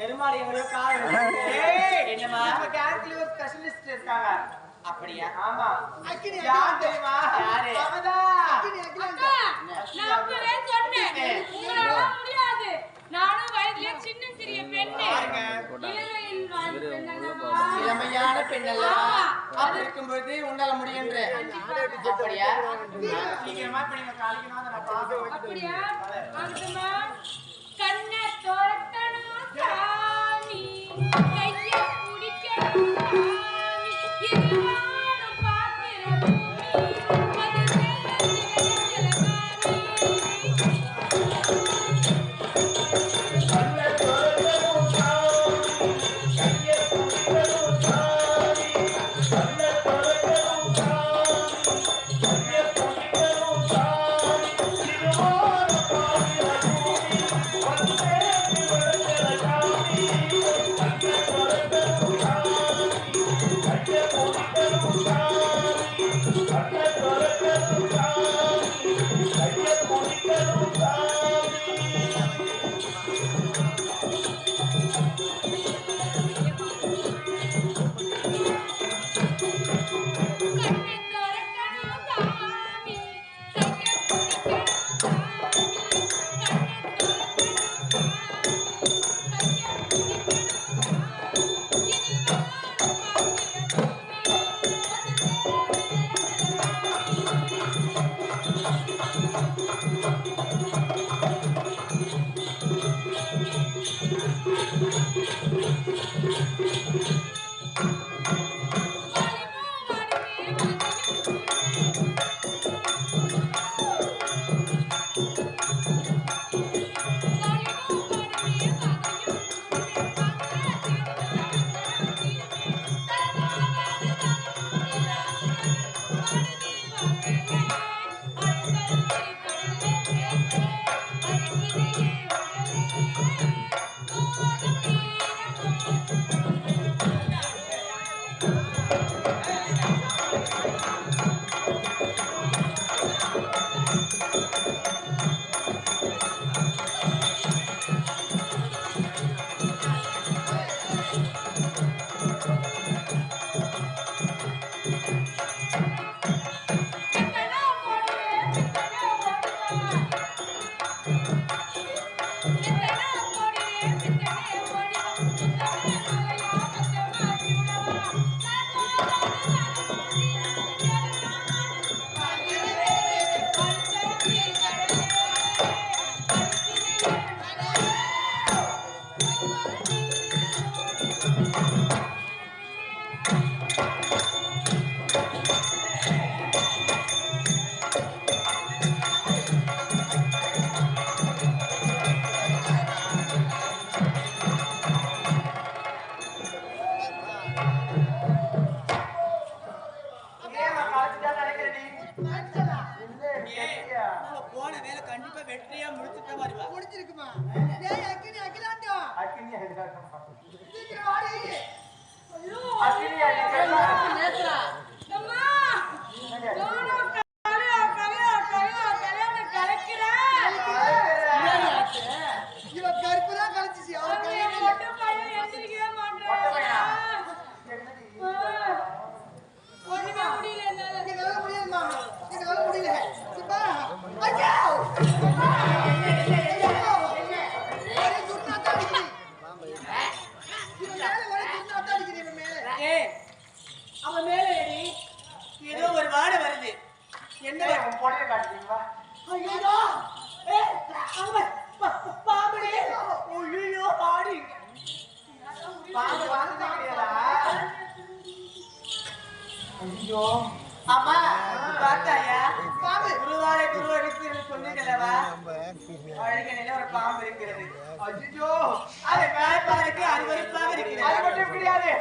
எருமாடு எங்களையோ காரணம் அப்படியா? தெரியுமா? யாரு? அவதா அக்கினி அக்கிலா நான் அப்பவே சீக்கிரமா இப்ப Thank ஐயோ. அம்மா பார்த்தாயா? பாம்பு குருவாரை குருவடித்து சொன்னீங்களவா அழகனையில ஒரு பாம்பு இருக்கிறது. அஜிஜோ அதை பார்ப்பாருக்கு அருவருப்பாக இருக்கிறது அது மட்டும் கிடையாது